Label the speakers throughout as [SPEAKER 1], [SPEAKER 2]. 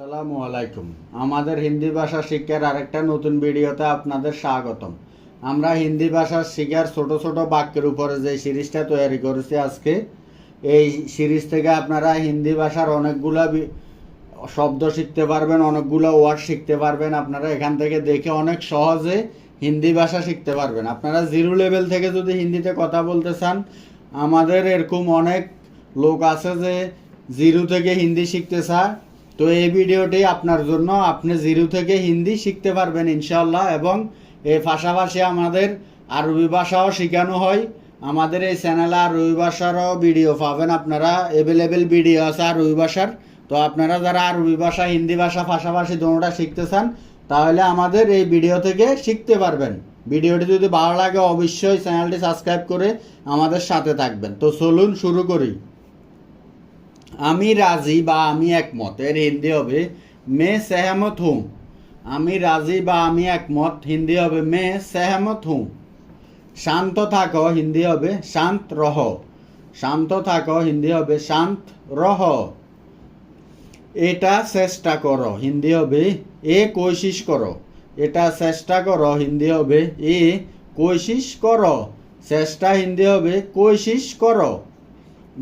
[SPEAKER 1] আসসালামু আলাইকুম। আমাদের হিন্দি ভাষা শিক্ষার আরেকটা নতুন ভিডিওতে আপনাদের স্বাগতম। আমরা হিন্দি ভাষা শিখার ছোট ছোট বাক্যের উপরে যে সিরিজটা তৈরি করেছি আজকে, এই সিরিজ থেকে আপনারা হিন্দি ভাষার অনেকগুলা শব্দ শিখতে পারবেন, অনেকগুলো ওয়ার্ড শিখতে পারবেন। আপনারা এখান থেকে দেখে অনেক সহজে হিন্দি ভাষা শিখতে পারবেন। আপনারা জিরো লেভেল থেকে যদি হিন্দিতে কথা বলতে চান, আমাদের এরকম অনেক লোক আছে যে জিরো থেকে হিন্দি শিখতে চায়। তো এই ভিডিওটি আপনার জন্য আপনি জিরো থেকে হিন্দি শিখতে পারবেন ইনশাল্লাহ এবং এর পাশাপাশি আমাদের আরবি ভাষাও শেখানো হয়। আমাদের এই চ্যানেলে আরবি ভাষারও ভিডিও পাবেন আপনারা অ্যাভেলেবেল ভিডিও আছে আরবি ভাষার। তো আপনারা যারা আরবি ভাষা, হিন্দি ভাষা পাশাপাশি দোনোটা শিখতে চান, তাহলে আমাদের এই ভিডিও থেকে শিখতে পারবেন। ভিডিওটি যদি ভালো লাগে, অবশ্যই চ্যানেলটি সাবস্ক্রাইব করে আমাদের সাথে থাকবেন। তো চলুন শুরু করি। আমি রাজি বা আমি একমত, এর হিন্দি হবে মে সেহমত হুঁ আমি রাজি বা আমি একমত, হিন্দি হবে মে সেহমত হুঁ শান্ত থাকো, হিন্দি হবে শান্ত রহ। শান্ত থাকো, হিন্দি হবে শান্ত রহ। এটা চেষ্টা করো, হিন্দি হবে এ কোশিশ করো। এটা চেষ্টা করো, হিন্দি হবে এ কোশিশ করো। চেষ্টা হিন্দি হবে কোশিশ করো।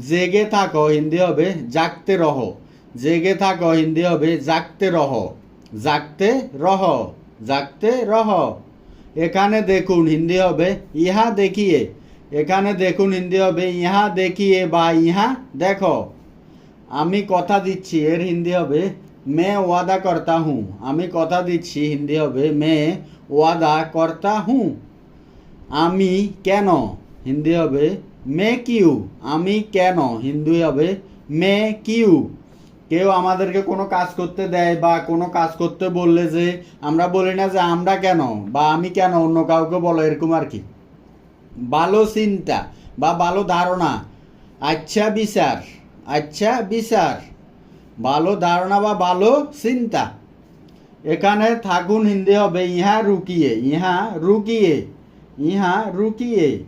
[SPEAKER 1] জেগে থাকো, হিন্দি হবে জাগতে রহ। জেগে থাকো, হিন্দি হবে জাগতে রহ। জাগতে রহ জাগতে রহ। এখানে দেখুন, হিন্দি হবে ইহা দেখিয়ে। এখানে দেখুন, হিন্দি হবে ইহা দেখিয়ে বা ইহা দেখো। আমি কথা দিচ্ছি, এর হিন্দি হবে মে ওয়াদা করতা হুঁ। আমি কথা দিচ্ছি, হিন্দি হবে মে ওয়াদা করতা হুঁ। আমি কেন? হিন্দি হবে মে কিউ? আমি কেন? হিন্দি হবে। মে কিউ? কেউ আমাদেরকে কোনো কাজ করতে দেয় বা কোনো কাজ করতে বললে যে, আমরা বলি না যে আমরা কেন বা আমি কেন অন্য কাউকে বলো, এরকম আর কি। ভালো চিন্তা বা ভালো ধারণা। আচ্ছা বিচার আচ্ছা বিচার। ভালো ধারণা বা ভালো চিন্তা। এখানে থাকুন হিন্দি হবে, ইহা রুকিয়ে ইহা রুকিয়ে ইহা রুকিয়ে।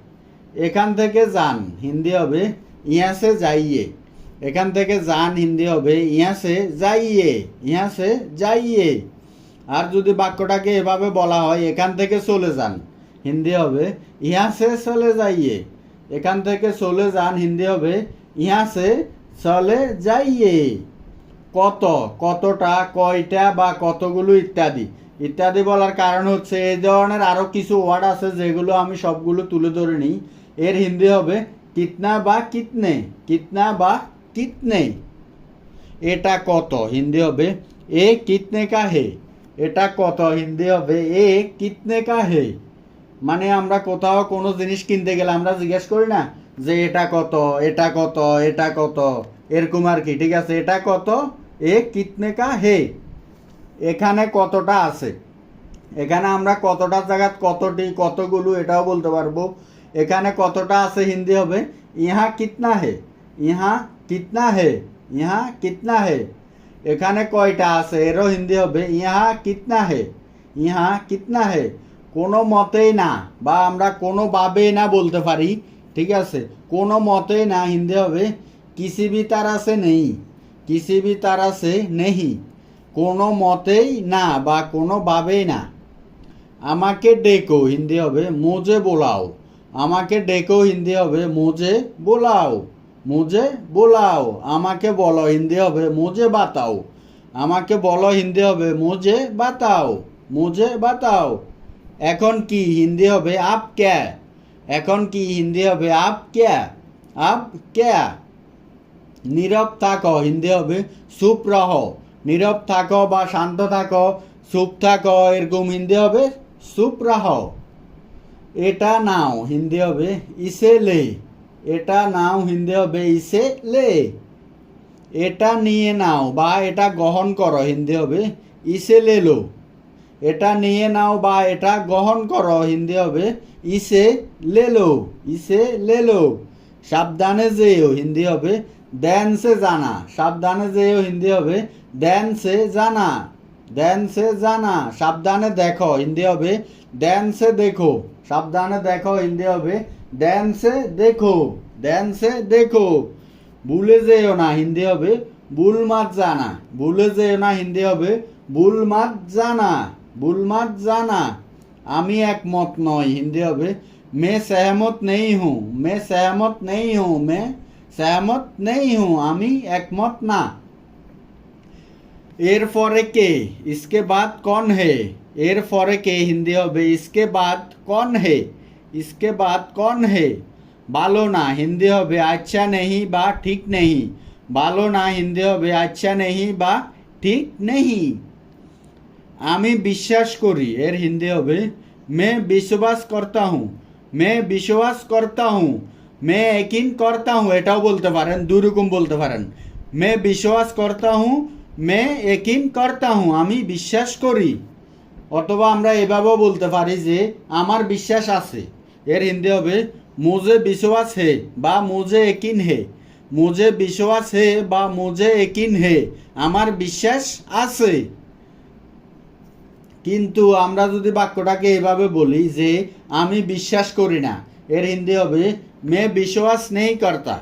[SPEAKER 1] এখান থেকে যান, হিন্দি হবে ইহা সে যাইয়ে। এখান থেকে যান, হিন্দি হবে ইহা সে যাইয়ে ইহা সে যাইয়ে। আর যদি বাক্যটাকে এভাবে বলা হয়, এখান থেকে চলে যান, হিন্দি হবে ইহা সে চলে যাইয়ে। এখান থেকে চলে যান, হিন্দি হবে ইহা সে চলে যাইয়ে। কত, কতটা, কয়টা বা কতগুলো ইত্যাদি। ইত্যাদি বলার কারণ হচ্ছে, এই ধরনের আরও কিছু ওয়ার্ড আছে যেগুলো আমি সবগুলো তুলে ধরে নিই। এর হিন্দি হবে কিতনা বা কিতনে, কিতনা বা কিতনে। এটা কত? হিন্দি হবে এ কিতনে কা হে। এটা কত? হিন্দি হবে এ কিতনে কা হে। মানে আমরা কোথাও কোনো জিনিস কিনতে গেলে আমরা জিজ্ঞেস করি না যে এটা কত এটা কত এটা কত। এরকম আর কি, ঠিক আছে? এটা কত? এ কিতনে কা হে। এখানে কতটা আছে? এখানে আমরা কতটা জায়গাত কতটি, কতগুলো এটাও বলতে পারব। এখানে কতটা আছে হিন্দি হবে? ইহা কিতনা হে? ইহা কিতনা হে? ইহা কিতনা হে? এখানে কয়টা আছে? এরও হিন্দি হবে, ইহা কিতনা হে? ইহা কিতনা হে? কোনো মতেই না, বা আমরা কোনোভাবেই না বলতে পারি, ঠিক আছে? কোনো মতেই না, হিন্দি হবে, কিসি ভি তারা নেই, কিসি ভি তারা নেহি, কোনো মতেই না, বা কোনোভাবেই না। আমাকে ডেকো, হিন্দি হবে মুজে বোলাও। আমাকে ডেকো হিন্দি হবে মুজে বোলাও মুজে বোলাও, আমাকে বলো হিন্দি হবে মুজে বাতাও, আমাকে বলো হিন্দি হবে মুজে বাতাও মুজে বাতাও। এখন কি হিন্দি হবে, আপ ক্যা? এখন কি হিন্দি হবে, আপ ক্যা? আপ ক্যা? নীরব থাকো, হিন্দি হবে, চুপ রহ। নীরব থাকো বা শান্ত থাকো, চুপ থাকো, এরকম হিন্দি হবে সুপ রহ। এটা নাও, হিন্দি হবে ইসে লে। এটা নাও, হিন্দি হবে ইসে লে। এটা নিয়ে নাও, বা এটা গ্রহণ করো, হিন্দি হবে ইসে লেলো এটা নিয়ে নাও, বা এটা গ্রহণ করো, হিন্দি হবে ইসে লেলো ইসে লেলো সাবধানে যেও, হিন্দি হবে দেন সে জানা। সাবধানে যেও, হিন্দি হবে দেন সে জানা। দেন সে জানা, সাবধানে দেখো, হিন্দি হবে দেন সে দেখো। সাবধানে দেখো হিন্দি হবে। ধ্যান সে দেখো ধ্যান সে দেখো। ভুলে যেও না হিন্দি হবে। ভুল মাত জানা। ভুলে যেও না হিন্দি হবে। ভুল মাত জানা। ভুল মাত জানা। আমি একমত নই হিন্দি হবে। মে সহমত নেই হুঁ। মে সহমত নেই হুঁ। মে সহমত নেই হুঁ। আমি একমত না। এরপরে কে? ইসকে বাদ কন হে? এর পরে কে হিন্দি হবে इसके बाद कौन है इसके बाद कौन है ভালো না হিন্দি হবে আচ্ছা নেহি বা ঠিক নেহি ভালো না হিন্দি হবে আচ্ছা নেহি বা ঠিক নেহি আমি বিশ্বাস করি এর হিন্দি হবে मैं विश्वास करता हूँ मैं विश्वास करता हूँ मैं यकीन करता हूँ এটাও বলতে পারেন দুই রকম বলতে পারেন मैं विश्वास करता हूँ मैं यकीन करता हूँ আমি বিশ্বাস করি অথবা আমরা এভাবেও বলতে পারি যে, আমার বিশ্বাস আছে। এর হিন্দি হবে মুজে বিশ্বাস হে বা মুজে একিন হে। মুজে বিশ্বাস হে বা মুজে একিন হে। আমার বিশ্বাস আছে। কিন্তু আমরা যদি বাক্যটাকে এভাবে বলি যে, আমি বিশ্বাস করি না, এর হিন্দি হবে, মে বিশ্বাস নেই কর্তা।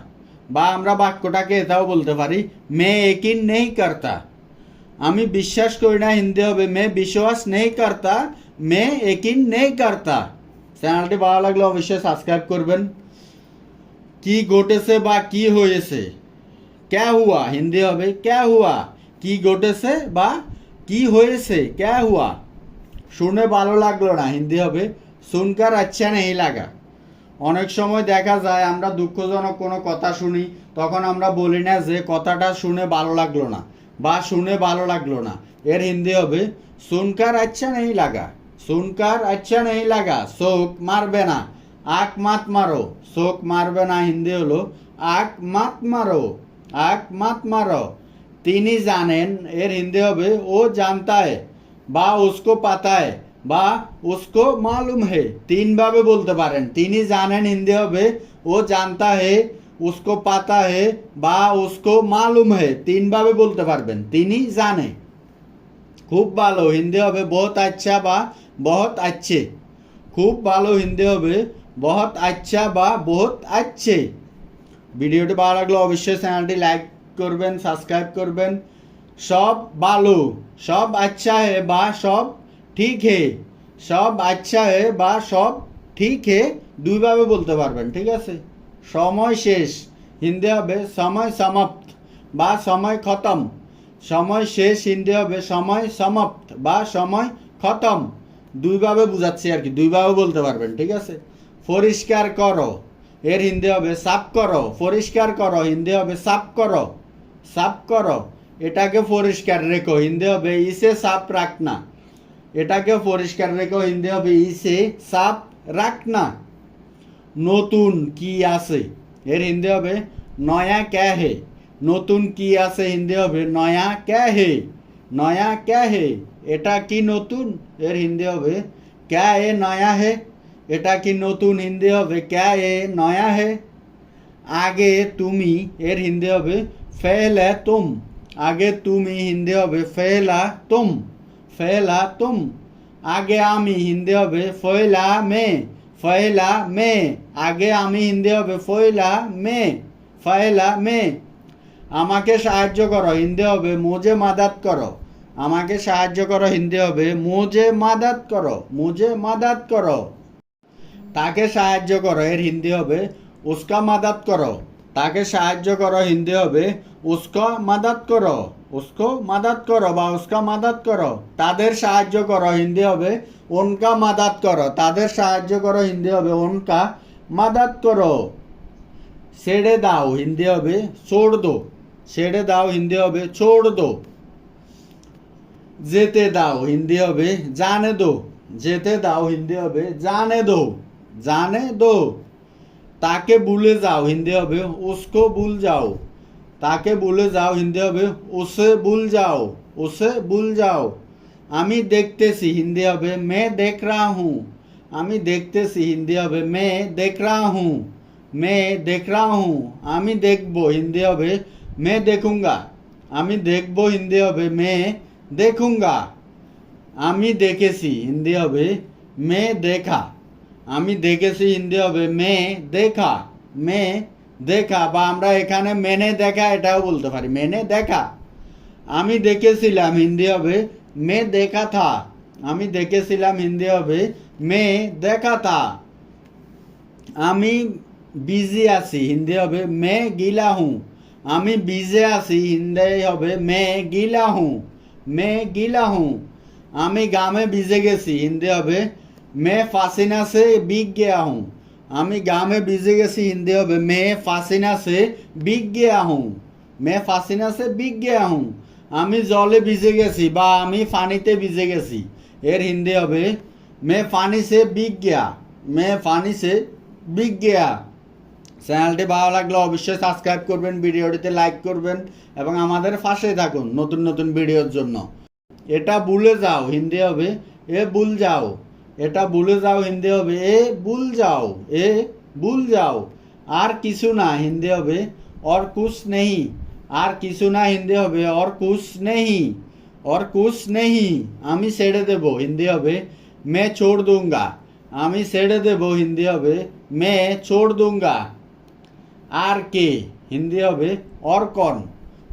[SPEAKER 1] বা আমরা বাক্যটাকে এটাও বলতে পারি, মে একিন নেই কর্তা। আমি বিশ্বাস করি না, হিন্দি হবে। মে বিশ্বাস নেই কর্তা, মে একিন নেই কর্তা। চ্যানেলটি ভালো লাগলে অবশ্যই সাবস্ক্রাইব করবেন। কি ঘটেছে বা কি হয়েছে? ক্যা হুয়া? হিন্দি হবে। ক্যা হুয়া? কি ঘটেছে বা কি হয়েছে? ক্যা হুয়া? শুনে ভালো লাগল না, হিন্দি হবে। শুনকার আচ্ছা নেই লাগা। অনেক সময় দেখা যায়, আমরা দুঃখজনক কোনো কথা শুনি, তখন আমরা বলি না যে কথাটা শুনে ভালো লাগল না। বা শুনে ভালো লাগল না। এর হিন্দি হবে শুনকার আচ্ছা নেই লাগা শুনকার আচ্ছা নেই লাগা, শোক মারবে না, আক মাত মারো, শোক মারবে না হিন্দি হলো, আক মাত মারো, আক মাত মারো, তিনি জানেন এর হিন্দি হবে, ও জানতায়, বা উসকো পাতায়, বা উসকো মালুম হে তিনভাবে বলতে পারেন। তিনি জানেন, হিন্দি হবে, ও জানতা হে উসকো পাতা হে বা উসকো মালুম হে তিনভাবে বলতে পারবেন তিনি জানে খুব ভালো হিন্দি হবে বহুত আচ্ছা বা বহুত আচ্ছে খুব ভালো হিন্দি হবে বহুত আচ্ছা বা বহুত আচ্ছে ভিডিওটি ভালো লাগলে অবশ্যই চ্যানেলটি লাইক করবেন সাবস্ক্রাইব করবেন সব ভালো সব আচ্ছা হে বা সব ঠিক হে সব আচ্ছা হে বা সব ঠিক হে দুইভাবে বলতে পারবেন ঠিক আছে সময় শেষ। হিন্দি হবে সময় সমাপ্ত বা সময় খতম। সময় শেষ হিন্দি হবে সময় সমাপ্ত বা সময় খতম। দুইভাবে বুঝাচ্ছি আর কি, দুইভাবে বলতে পারবেন, ঠিক আছে? পরিষ্কার করো, এর হিন্দি হবে সাফ করো, পরিষ্কার করো হিন্দি হবে সাফ করো সাফ করো। এটাকে পরিষ্কার রেখো হিন্দি হবে ইসে সাফ রাখনা এটাকে পরিষ্কার রেখো হিন্দি হবে ইসে সাফ রাখনা নতুন কি আছে? এর হিন্দি হবে নয়া ক্যা হে? নতুন কি আছে হিন্দি হবে নয়া ক্যা হে? নয়া ক্যা হে? এটা কি নতুন? এর হিন্দি হবে ক্যা এ নয়া হে? এটা কি নতুন? হিন্দি হবে ক্যা এ নয়া হে? আগে তুমি, এর হিন্দি হবে ফেলে তুম। আগে তুমি হিন্দি হবে ফেলা তুম। ফেলা তুম। আগে আমি হিন্দি হবে ফয়লা মে। ফয়লা মে, আগে আমি হিন্দি হবে ফয়লা মে ফয়লা মে। আমাকে সাহায্য করো, হিন্দি হবে মোজে মাদাত করো। আমাকে সাহায্য করো, হিন্দি হবে মোজে মাদাত করো, মোজে মাদাত করো। তাকে সাহায্য করো, এর হিন্দি হবে উস্কা মাদাত করো। তাকে সাহায্য করো, হিন্দি হবে উস্কা মাদাত করো উস্কো মাদাত করো বা উস্কা মাদাত করো তাদের সাহায্য করো হিন্দি হবে উনকা মাদাত করো তাদের সাহায্য করো হিন্দি হবে উনকা মাদাত করো ছেড়ে দাও হিন্দি হবে ছোড় দো ছেড়ে দাও হিন্দি হবে ছোড় দো যেতে দাও হিন্দি হবে জানে দো যেতে দাও হিন্দি হবে জানে দো জানে দো তাকে ভুলে যাও হিন্দি হবে উসকো ভুল যাও তাকে ভুলে যাও হিন্দি হবে উসে ভুল যাও উসে ভুল যাও। আমি দেখতেছি হিন্দি হবে, মে দেখ রা হুঁ। আমি দেখতেছি হিন্দি হবে, মে দেখ রা হুঁ। মে দেখ রা হুঁ। আমি দেখব হিন্দি হবে, মে দেখুঙ্গা। আমি দেখব হিন্দি হবে, মে দেখুঙ্গা। আমি দেখেছি হিন্দি হবে, মে দেখা। আমি দেখেছি হিন্দি হবে, মে দেখা। মে দেখা, বা আমরা এখানে মেনে দেখা এটাও বলতে পারি। মেনে দেখা। আমি দেখেছিলাম হিন্দি হবে, মে দেখা থা। আমি দেখেছিলাম হিন্দি হবে, মে দেখা থা। আমি বিজি আছি, হিন্দি হবে, মে গিলা হুঁ। আমি বিজে আছি, হিন্দি হবে, মে গিলা হুঁ। মে গিলা হুঁ। আমি গামে বিজে গেছি, হিন্দি হবে, মে ফাসিনা সে বিগ গিয়া হুঁ। আমি গামে ভিজে গেছি, হিন্দি হবে, মে ফাসিনা সে বিগ গিয়া হুঁ মে ফাসিনা সে বিগ গিয়া আমি জলে ভিজে গেছি বা আমি পানিতে ভিজে গেছি। এর হিন্দি হবে, মে পানি সে বিগ মে পানি সে বিগ চ্যানেলটি ভালো লাগলে অবশ্যই সাবস্ক্রাইব করবেন, ভিডিওটিতে লাইক করবেন এবং আমাদের পাশে থাকুন নতুন নতুন ভিডিওর জন্য। এটা ভুলে যাও, হিন্দি হবে, এ ভুল যাও। এটা ভুলে যাও, হিন্দি হবে এ, ভুল যাও, এ, ভুল যাও। আর কিছু না, হিন্দি হবে অর কুশ নেই আর কিছু না, হিন্দি হবে অর কুশ নেহি। অর কুশ নেহি, আমি ছেড়ে দেব, হিন্দি হবে মে ছোড় দুঙ্গা। আমি ছেড়ে দেব, হিন্দি হবে মে ছোড় দুঙ্গা। আর কে, হিন্দি হবে অর কন।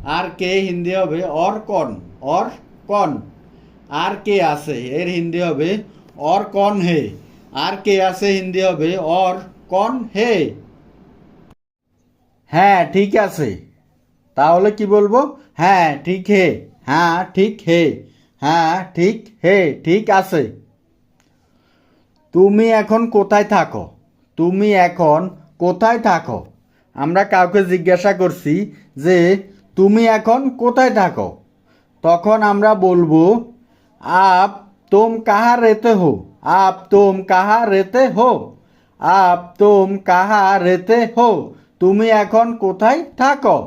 [SPEAKER 1] আর কে, হিন্দি হবে অর কন অর কন। আর কে আছে, এর হিন্দি হবে অর কন হে? আর কে আছে হিন্দি হবে? অর কন হে? হ্যাঁ ঠিক আছে। তাহলে কি বলব? হ্যাঁ ঠিক হে। হ্যাঁ ঠিক হে। হ্যাঁ ঠিক হে। ঠিক আছে। তুমি এখন কোথায় থাকো? তুমি এখন কোথায় থাকো? আমরা কাউকে জিজ্ঞাসা করছি যে, তুমি এখন কোথায় থাকো? তখন আমরা বলব, আপ তুম কাহা রেতে হো আপ তুম কাহা রেতে হো আপ তুম কাহা রেতে হো তুমি এখন কোথায় থাকো?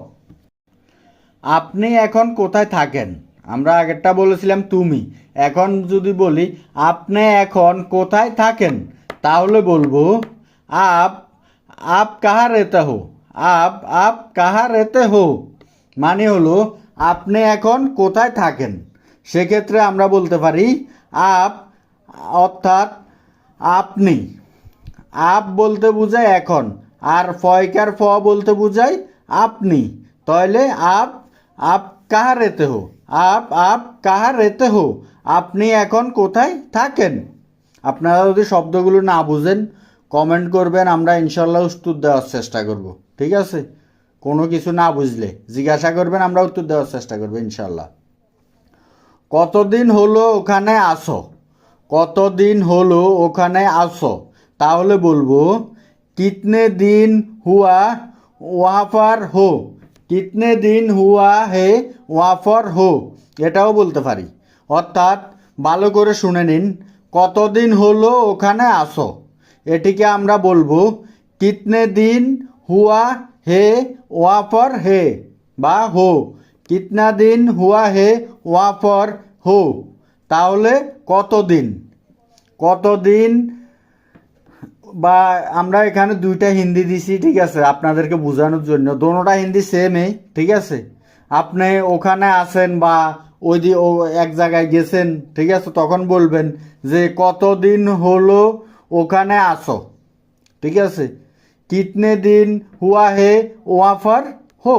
[SPEAKER 1] আপনি এখন কোথায় থাকেন? আমরা আগেরটা বলেছিলাম তুমি। এখন যদি বলি, আপনি এখন কোথায় থাকেন? তাহলে বলব, আপ আপ কাহা রেতে হো? আপ আপ কাহা রেতে হো? মানে হলো, আপনি এখন কোথায় থাকেন? সেক্ষেত্রে আমরা বলতে পারি আপ, অর্থাৎ আপনি। আপ বলতে বোঝায় এখন, আর ফয়কার ফ বলতে বোঝায় আপনি। তাহলে আপ আপ কাহা রেতে হো? আপ আপ কাহা রেতে হো? আপনি এখন কোথায় থাকেন? আপনারা যদি শব্দগুলো না বুঝেন কমেন্ট করবেন, আমরা ইনশাল্লাহ উত্তর দেওয়ার চেষ্টা করব। ঠিক আছে? কোনো কিছু না বুঝলে জিজ্ঞাসা করবেন, আমরা উত্তর দেওয়ার চেষ্টা করব ইনশাল্লাহ। কতদিন হলো ওখানে আসো? কতদিন হলো ওখানে আসো? তাহলে বলব, কিতনে দিন হুয়া ওয়াফার হো? কিতনে দিন হুয়া হে ওয়াফার হো? এটাও বলতে পারি। অর্থাৎ ভালো করে শুনে নিন, কতদিন হলো ওখানে আসো? এটিকে আমরা বলব, কিতনে দিন হুয়া হে ওয়াফার হে বা হো? কিতনা দিন হুয়া হে ওয়াফার হো? তাহলে কতদিন কতদিন বা আমরা এখানে দুইটা হিন্দি দিছি, ঠিক আছে? আপনাদেরকে বোঝানোর জন্য। দোনোটা হিন্দি সেমই ঠিক আছে? আপনি ওখানে আছেন বা ওই দি ও এক জায়গায় গেছেন, ঠিক আছে? তখন বলবেন যে কতদিন হলো ওখানে আসো ঠিক আছে? কিতনে দিন হুয়া হে ওয়াফার হো?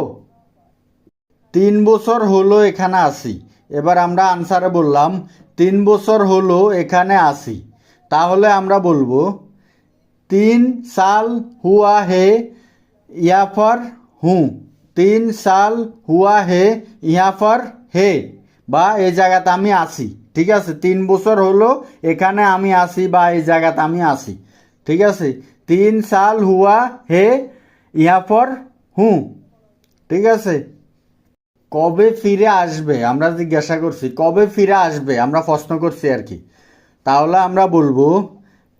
[SPEAKER 1] তিন বছর হলো এখানে আসি এবার আমরা আনসারে বললাম, তিন বছর হলো এখানে আসি তাহলে আমরা বলব, তিন সাল হুয়া হে ইয়াফার হুঁ। তিন সাল হুয়া হে ইয়াফার হে বা এই জায়গাতে আমি আসি ঠিক আছে? তিন বছর হলো এখানে আমি আসি বা এই জায়গাতে আমি আসি ঠিক আছে? তিন সাল হুয়া হে ইয়াফর হুঁ। ঠিক আছে? কবে ফিরে আসবে? আমরা জিজ্ঞাসা করছি, কবে ফিরে আসবে? আমরা প্রশ্ন করছি আর কি। তাহলে আমরা বলব,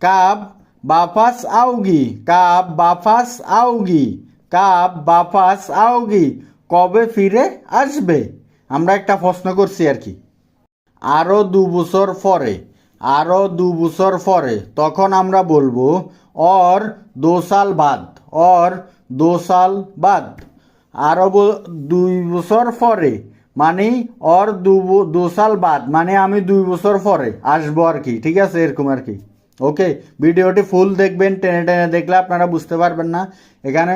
[SPEAKER 1] কাব বাফাস আউগি কাব বাফাস আউগি কাব বাফাস আউগি কবে ফিরে আসবে? আমরা একটা প্রশ্ন করছি আর কি। আরও দু বছর পরে আরও দু বছর পরে তখন আমরা বলব, অর দো সাল বাদ, অর দো সাল বাদ। আরও দুই বছর পরে মানে ওর দু সাল বাদ মানে আমি দুই বছর পরে আসব আর কি, ঠিক আছে, এরকম আর কি। ওকে, ভিডিওটি ফুল দেখবেন, টেনে টেনে দেখলে আপনারা বুঝতে পারবেন না। এখানে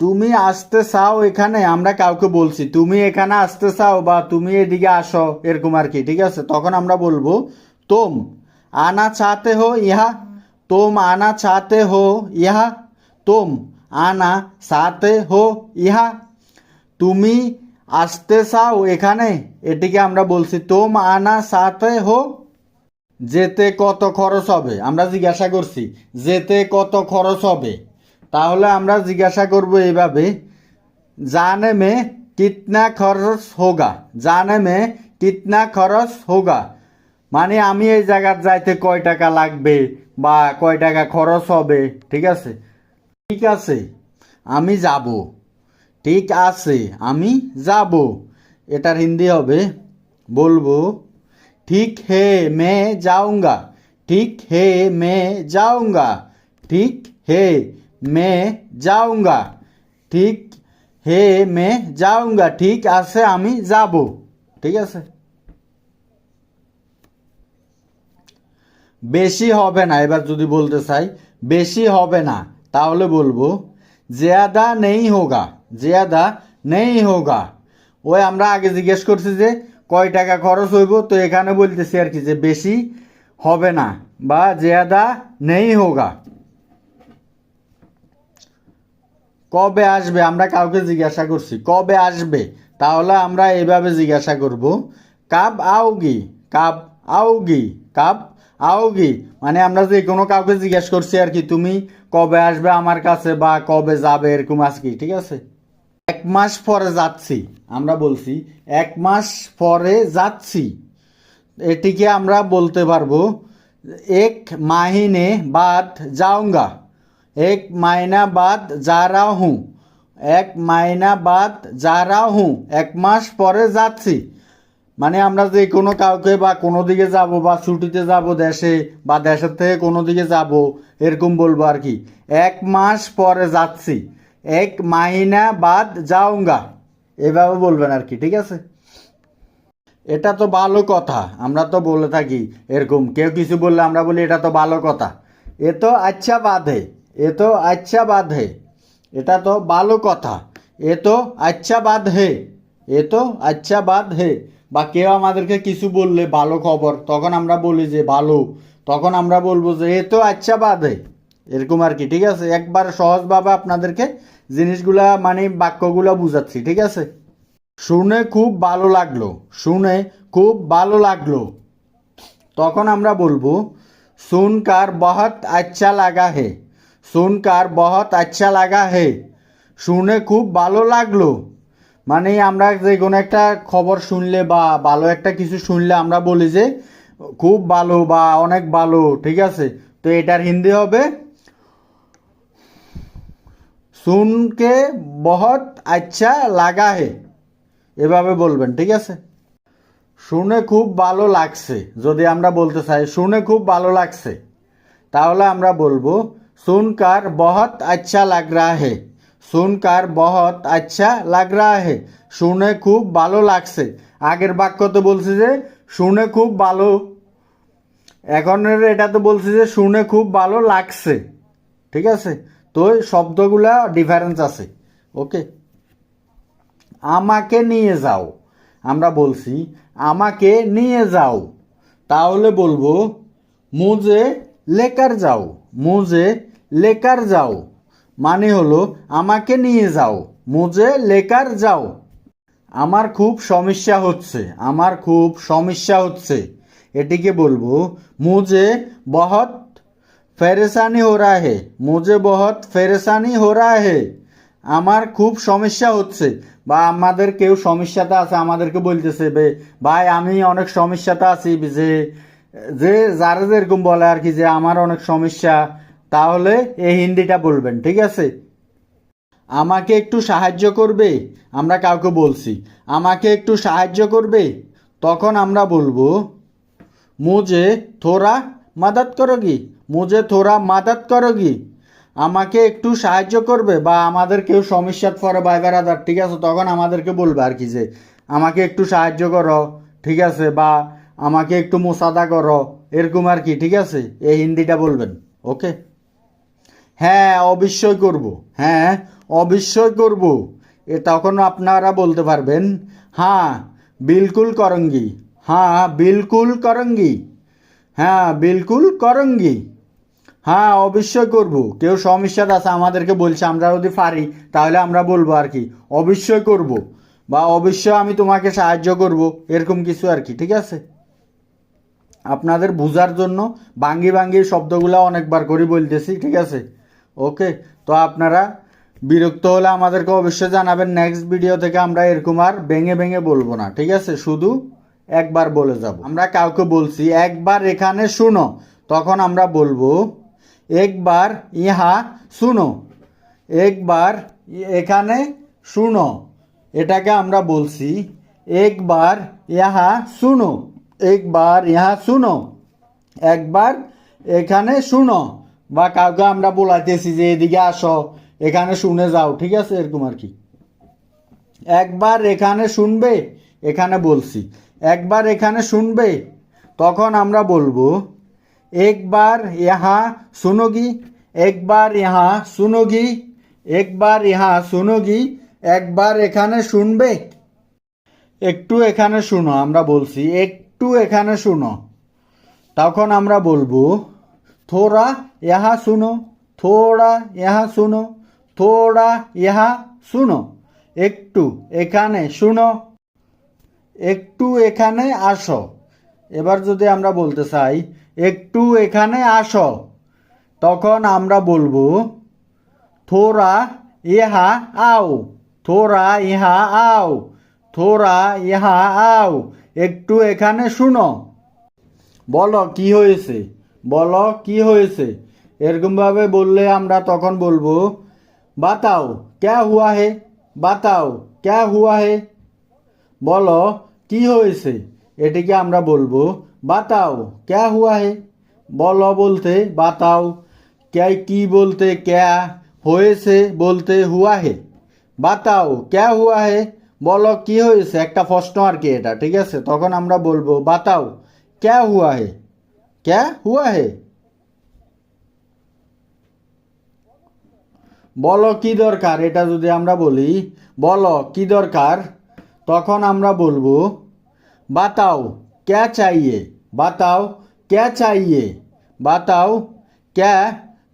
[SPEAKER 1] তুমি আসতে চাও এখানে, আমরা কাউকে বলছি, তুমি এখানে আসতে চাও বা তুমি এদিকে আসো, এরকম আর কি, ঠিক আছে? তখন আমরা বলব, তোম, আনা চাতে হো ইহা তোম আনা চাতে হো ইহা তোম আনা চাতে হো ইহা তুমি আসতে চাও এখানে এটিকে আমরা বলছি তোম আনা সাথে হো যেতে কত খরচ হবে আমরা জিজ্ঞাসা করছি যেতে কত খরচ হবে তাহলে আমরা জিজ্ঞাসা করব এইভাবে জানে মে কিতনা খরচ হোগা জানে মে কিতনা খরচ হোগা মানে আমি এই জায়গার যাইতে কয় টাকা লাগবে বা কয় টাকা খরচ হবে, ঠিক আছে? ঠিক আছে, আমি যাব। ঠিক আছে, আমি যাব। এটার হিন্দি হবে, বলব, ঠিক হে মে যাউঙ্গা ঠিক হে মে যাউঙ্গা ঠিক হে মে যাউঙ্গা ঠিক হে মে যাউঙ্গা ঠিক আছে, আমি যাব। ঠিক আছে? বেশি হবে না, এবার যদি বলতে চাই, বেশি হবে না, তাহলে বলব, জিয়াদা নেই হোগা, জিয়াদা নেই হোগা। ওই আমরা আগে জিজ্ঞেস করছি যে, কয় টাকা খরচ হইব? তো এখানে বলতেছি আর কি যে, বেশি হবে না বা জিয়াদা নেই হোগা। কবে আসবে? আমরা কাউকে জিজ্ঞাসা করছি, কবে আসবে? তাহলে আমরা এইভাবে জিজ্ঞাসা করব, কাব আওগি কাব আওগি কাব কি? মানে আমরা যে কোনো কাউকে জিজ্ঞেস করছি আর কি, তুমি কবে আসবে আমার কাছে বা কবে যাবে? এরকম আজ কি, ঠিক আছে? এক মাস পরে যাচ্ছি, আমরা বলছি, এক মাস পরে যাচ্ছি। এটিকে আমরা বলতে পারব, এক মাহিনে বাদ যাऊंगा এক মাইনা বাদ যা রা হুঁ। এক মাইনা বাদ যা রা হুঁ। এক মাস পরে যাচ্ছি। মানে আমরা যে কোনো কাউকে বা কোনো দিকে যাব বা ছুটিতে যাব দেশে বা দেশের থেকে কোনো দিকে যাব, এরকম বলব আর কি। এক মাস পরে যাচ্ছি। এক মাহিনা বাদ যাওঙ্গা। এভাবে বলবেন আর কি, ঠিক আছে? এটা তো ভালো কথা, আমরা তো বলে থাকি এরকম। কেউ কিছু বললে আমরা বলি, এটা তো ভালো কথা। এ তো আচ্ছা হে এ তো আচ্ছা হে এটা তো ভালো কথা। এ তো আচ্ছা হে এ তো আচ্ছা হে বা কেউ আমাদেরকে কিছু বললে ভালো খবর, তখন আমরা বলি যে ভালো। তখন আমরা বলব যে, এ তো আচ্ছা বাদে। এরকম আর কি, ঠিক আছে? একবার সহজভাবে আপনাদেরকে জিনিসগুলা মানে বাক্যগুলো বুঝাচ্ছি, ঠিক আছে? শুনে খুব ভালো লাগল, শুনে খুব ভালো লাগল। তখন আমরা বলব সুনকার বহত আচ্ছা লাগা হে। সুনকার বহত আচ্ছা লাগা হে? শুনে খুব ভালো লাগল। মানে আমরা যে কোনো একটা খবর শুনলে বা ভালো একটা কিছু শুনলে আমরা বলি যে, খুব ভালো বা অনেক ভালো, ঠিক আছে? তো এটার হিন্দি হবে শুনকে বহুত আচ্ছা লাগা হে এভাবে বলবেন, ঠিক আছে? শুনে খুব ভালো লাগছে যদি আমরা বলতে চাই, শুনে খুব ভালো লাগছে তাহলে আমরা বলব, সুনকার বহুত আচ্ছা লাগ রা হে সুনকার বহুত আচ্ছা লাগ রা হে শুনে খুব ভালো লাগছে। আগের বাক্য তো বলছি যে, শুনে খুব ভালো এখনের এটা তো বলছি যে, শুনে খুব ভালো লাগছে। ঠিক আছে? তো শব্দগুলা ডিফারেন্স আছে। ওকে? আমাকে নিয়ে যাও। আমরা বলছি, আমাকে নিয়ে যাও। তাহলে বলব মুজে লেকার যাও। মুজে লেকার যাও। মানে হলো, আমাকে নিয়ে যাও মুজে লেকার যাও। আমার খুব সমস্যা হচ্ছে, আমার খুব সমস্যা হচ্ছে। এটিকে বলব মুজে বহুত ফেরেসানি হো রা হে মুজে বহুত ফেরেসানি হো রা হে আমার খুব সমস্যা হচ্ছে। বা আমাদের কেউ সমস্যাতে আছে, আমাদেরকে বলতেছে, বে, ভাই, আমি অনেক সমস্যাতে আছি, যে যে যারা যেরকম বলে আর কি, যে আমার অনেক সমস্যা তাহলে এই হিন্দিটা বলবেন, ঠিক আছে? আমাকে একটু সাহায্য করবে? আমরা কাউকে বলছি। আমাকে একটু সাহায্য করবে? তখন আমরা বলব মুজে থোড়া মাদাত করোগি? মুজে থোড়া মাদাত করোগি? আমাকে একটু সাহায্য করবে বা আমাদের কেউ সমস্যাত পরে বাই বেড়াদার ঠিক আছে? তখন আমাদেরকে বলবে আর কি যে, আমাকে একটু সাহায্য করো, ঠিক আছে? বা আমাকে একটু মোসাদা করো, এরকম আর কি, ঠিক আছে? এই হিন্দিটা বলবেন, ওকে? হ্যাঁ অবশ্যই করব। হ্যাঁ অবশ্যই করব। এ তখন আপনারা বলতে পারবেন হ্যাঁ বিলকুল করঙ্গি। হ্যাঁ বিলকুল করঙ্গি। হ্যাঁ বিলকুল করঙ্গি। হ্যাঁ অবশ্যই করব। কেউ সমস্যা আছে, আমাদেরকে বলছে, আমরা যদি পারি, তাহলে আমরা বলব আর কি। অবশ্যই করব বা অবশ্যই আমি তোমাকে সাহায্য করব, এরকম কিছু আর কি, ঠিক আছে? আপনাদের বোঝার জন্য বাঙ্গি বাঙ্গি শব্দগুলো অনেকবার করে বলতেছি, ঠিক আছে? ওকে তো আপনারা বিরক্ত হলে আমাদেরকে অবশ্যই জানাবেন। নেক্সট ভিডিও থেকে আমরা এরকম আর ভেঙে ভেঙে বলব না, ঠিক আছে? শুধু একবার বলে যাব। আমরা কাউকে বলছি, একবার এখানে শুনো। তখন আমরা বলব, একবার ইহা শুনো। একবার এখানে শুনো। এটাকে আমরা বলছি, একবার ইহা শুনো। একবার ইহা শুনো। একবার এখানে শুনো। বা কাউকে আমরা বলাইতেছি যে এদিকে আসো, এখানে শুনে যাও, ঠিক আছে? এরকম আর কি। একবার এখানে শুনবে, এখানে বলছি। একবার এখানে শুনবে, তখন আমরা বলব, একবার ইহা শুনোগি, একবার ইহা শুনোগি, একবার ইহা শুনোগি, একবার এখানে শুনবে। একটু এখানে শুনো, আমরা বলছি, একটু এখানে শুনো। তখন আমরা বলব থোড়া ইহা শুনো থোড়া ইহা শুনো থোড়া ইহা শুনো একটু এখানে শুনো একটু এখানে আসো এবার যদি আমরা বলতে চাই, একটু এখানে আসো, তখন আমরা বলব, থোড়া ইহা আও, থোড়া ইহা আও, থোড়া ইহা আও, একটু এখানে শুনো। বলো, কি হয়েছে? বলো, কি হয়েছে? এরকমভাবে বললে আমরা তখন বলব, বাতাও, ক্যা হুয়া হে? বাতাও, ক্যা হুয়া হে? বলো, কি হয়েছে? এটিকে আমরা বলব, বাতাও, ক্যা হুয়া হে? বলো বলতে, বাতাও ক্যা কি বলতে ক্যা হয়েছে বলতে হুয়া হে? বাতাও, ক্যা হুয়া হে? বলো, কি হয়েছে? একটা প্রশ্ন আর কি এটা, ঠিক আছে? তখন আমরা বলব, বাতাও, ক্যা হুয়া হে? ক্যা হুয়া হে বলো কি দরকার এটা যদি আমরা বলি বলো কি দরকার তখন আমরা বলব, বাতাও, ক্যা চাইয়ে? বাতাও, ক্যা চাইয়ে? বাতাও, ক্যা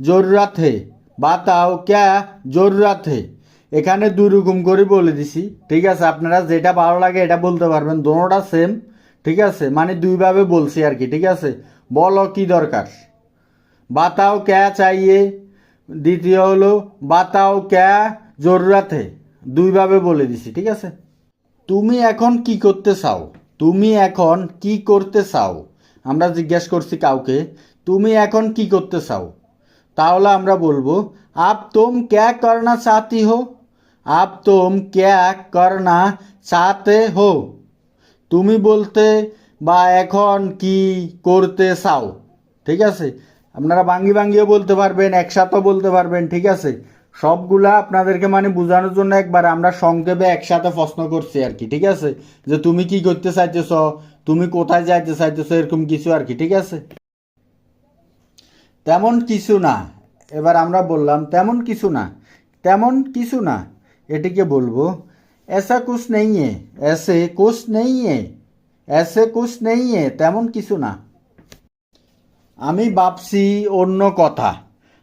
[SPEAKER 1] জরুরত হে? বাতাও, ক্যা জরুরত হে? এখানে দুই রকম করে বলে দিছি, ঠিক আছে? আপনারা যেটা ভালো লাগে এটা বলতে পারবেন, দোনোটা সেম ঠিক আছে? মানে দুইভাবে বলছি আর কি, ঠিক আছে? বলো কি দরকার? বাতাও ক্যা চাইয়ে? দ্বিতীয় হলো, বাতাও ক্যা জরুরত? দুইভাবে বলে দিছি, ঠিক আছে? তুমি এখন কি করতে চাও? তুমি এখন কি করতে চাও? আমরা জিজ্ঞেস করছি কাউকে, তুমি এখন কি করতে চাও? তাহলে আমরা বলব, আপ তুম ক্যা করনা চাহতি হো? আপ তুম ক্যা করনা চাহতে হো? তুমি বলতে বা এখন কি করতে চাও, ঠিক আছে? আপনারা বাঙ্গি বাঙ্গিও বলতে পারবেন, একসাথেও বলতে পারবেন, ঠিক আছে? সবগুলা আপনাদেরকে মানে বোঝানোর জন্য একবার আমরা সংক্ষেপে একসাথে প্রশ্ন করছি আর কি, ঠিক আছে? যে তুমি কি করতে চাইতেছ, তুমি কোথায় যাইতে চাইতেছ, এরকম কিছু আর কি, ঠিক আছে? তেমন কিছু না, এবার আমরা বললাম তেমন কিছু না, তেমন কিছু না, এটিকে বলব, এসা কুছ নেই এসে কুছ নেই এ এসে কুছ নেই তেমন কিছু না। আমি ভাবছি অন্য কথা।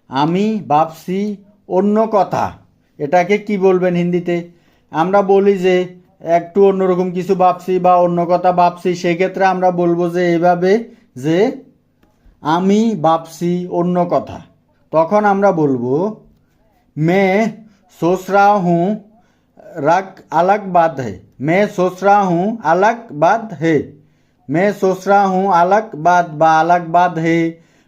[SPEAKER 1] আমি ভাবছি অন্য কথা। এটাকে কি বলবেন হিন্দিতে? আমরা বলি যে, একটু অন্যরকম কিছু ভাবছি বা অন্য কথা ভাবছি, সেক্ষেত্রে আমরা বলব যে, এভাবে যে, আমি ভাবছি অন্য কথা। তখন আমরা বলব, মে সোসরা হু রাগ আলাগ বাধে। मैं सोच रहा हूँ अलग बात है मैं सोच रहा हूँ अलग बात বা अलग बात है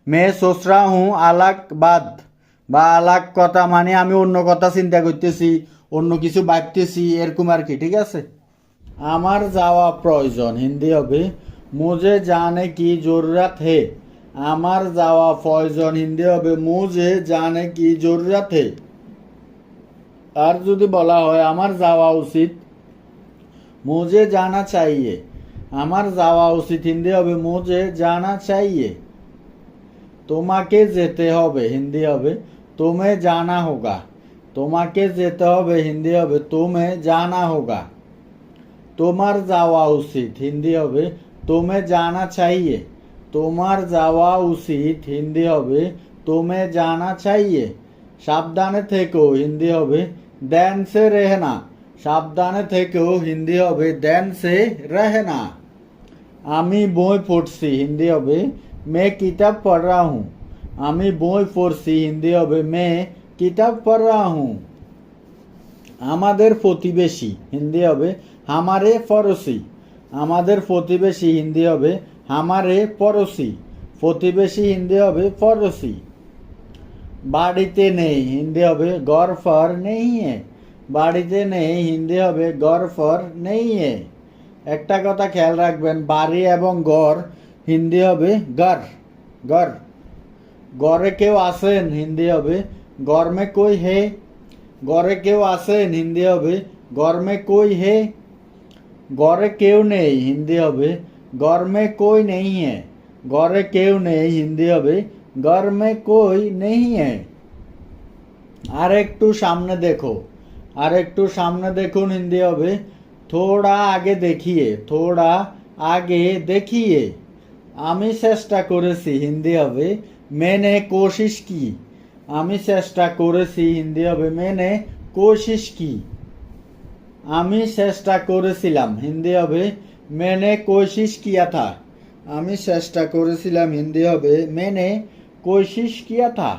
[SPEAKER 1] मैं सोच रहा हूँ अलग बात বা আলাক কথা মানে আমি অন্য কথা চিন্তা করতেছি অন্য কিছু ভাবতেছি এরকম আর কি ঠিক আছে আমার যাওয়া প্রয়োজন হিন্দি হবে মুঝে জানে কি জরুরত হে আমার যাওয়া প্রয়োজন হিন্দি হবে মুঝে জানে কি জরুরত হে আর যদি বলা হয় আমার যাওয়া উচিত মুঝে জানা চাইয়ে আমার যাওয়া উচিত। হিন্দি হবে, মুঝে জানা চাইয়ে। তোমাকে যেতে হবে, হিন্দি হবে, তুমি জানা হোগা। তোমাকে যেতে হবে, হিন্দি হবে, তুমি জানা হোগা। তোমার যাওয়া উচিত, হিন্দি হবে, তুমি জানা চাইয়ে। তোমার যাওয়া উচিত, হিন্দি হবে, তুমি জানা চাইয়ে। সাবধানে থেকেও হিন্দি হবে দেন সে রেহনা সাবধানে থেকেও হিন্দি হবে, দেন সে রহে না। আমি বই পড়ছি, হিন্দি হবে, মে কিতাব পড় রা হুঁ। আমি বই পড়ছি, হিন্দি হবে, মে কিতাব পড় রা আমাদের প্রতিবেশী, হিন্দি হবে, হামারে পড়োশি আমাদের প্রতিবেশী, হিন্দি হবে, হামারে পড়োশি প্রতিবেশী, হিন্দি হবে পড়োশি বাড়িতে নেই, হিন্দি হবে গড় ফর নেই হে। বাড়িতে নেই, হিন্দি হবে, গড় ফর নেই হে একটা কথা খেয়াল রাখবেন, বাড়ি এবং গড়, হিন্দি হবে গর গর গড়ে কেউ আসেন, হিন্দি হবে গরমে কই হে। গড়ে কেউ আসেন, হিন্দি হবে গরমে কই হে। গড়ে কেউ নেই, হিন্দি হবে গরমে কই নেই হে গড়ে কেউ নেই, হিন্দি হবে গরমে কই নেই হে আর একটু সামনে দেখো। আর একটু সামনে দেখুন হিন্দি হবে থোড়া আগে দেখিয়ে, থোড়া আগে দেখিয়ে। আমি চেষ্টা করেছি হিন্দি হবে মেনে কোশিশ কি। আমি চেষ্টা করেছি হিন্দি হবে মেনে কোশিশ কি। আমি চেষ্টা করেছিলাম হিন্দি হবে মেনে কোশিশ কিয়া থা আমি চেষ্টা করেছিলাম হিন্দি হবে মেনে কোশিশ কিয়া থা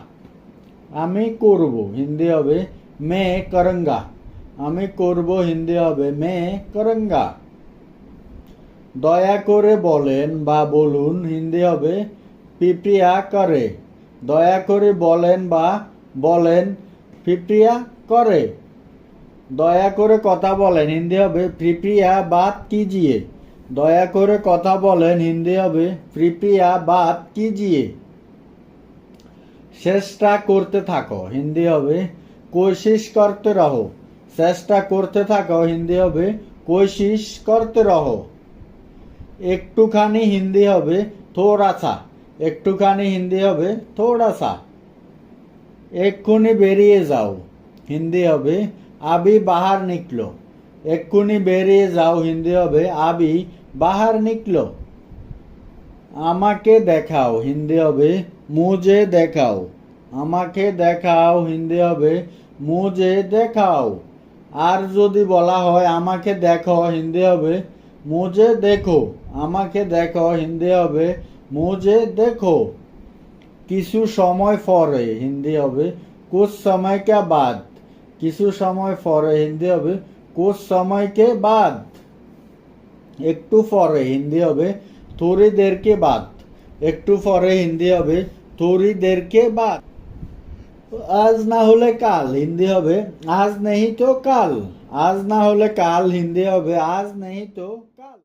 [SPEAKER 1] আমি করব হিন্দি হবে মে করঙ্গা। আমি করব হিন্দি হবে মে করঙ্গা। দয়া করে বলেন বা বলুন হিন্দি হবে পিপ্রিয়া করে। দয়া করে বলেন বা বলেন পিপ্রিয়া করে। দয়া করে কথা বলেন হিন্দি হবে প্রিপ্রিয়া বাত কিজিয়ে। দয়া করে কথা বলেন হিন্দি হবে প্রিপ্রিয়া বাত কিজিয়ে। চেষ্টা করতে থাকো, হিন্দি হবে কোশিশ করতে রহো চেষ্টা করতে থাকো হিন্দি হবে কোশিশ করতে রহো একটুখানি হিন্দি হবে থোড়া সা একটুখানি হিন্দি হবে থোড়া সা এক্ষুনি বেরিয়ে যাও হিন্দি হবে আবি বাহার নিকলো এক্ষুনি বেরিয়ে যাও হিন্দি হবে আবি বাহার নিকলো আমাকে দেখাও হিন্দি হবে মুজে দেখাও আমাকে দেখাও, হিন্দি হবে। মুজে দেখাও। আর যদি বলা হয়, আমাকে দেখো, হিন্দি হবে। মুজে দেখো। আমাকে দেখো, হিন্দি হবে। মুজে দেখো। কিছু সময় পরে হিন্দি হবে। কোচ সময়কে বাদ? কিছু সময় পরে হিন্দি হবে। কোচ সময়কে বাদ? একটু পরে হিন্দি হবে। থোড়িদেরকে বাদ। একটু পরে হিন্দি হবে। থোড়িদেরকে বাদ। আজ না হলে কাল, হিন্দি হবে, আজ নেই তো কাল, আজ না হলে কাল হিন্দি হবে, আজ নেই তো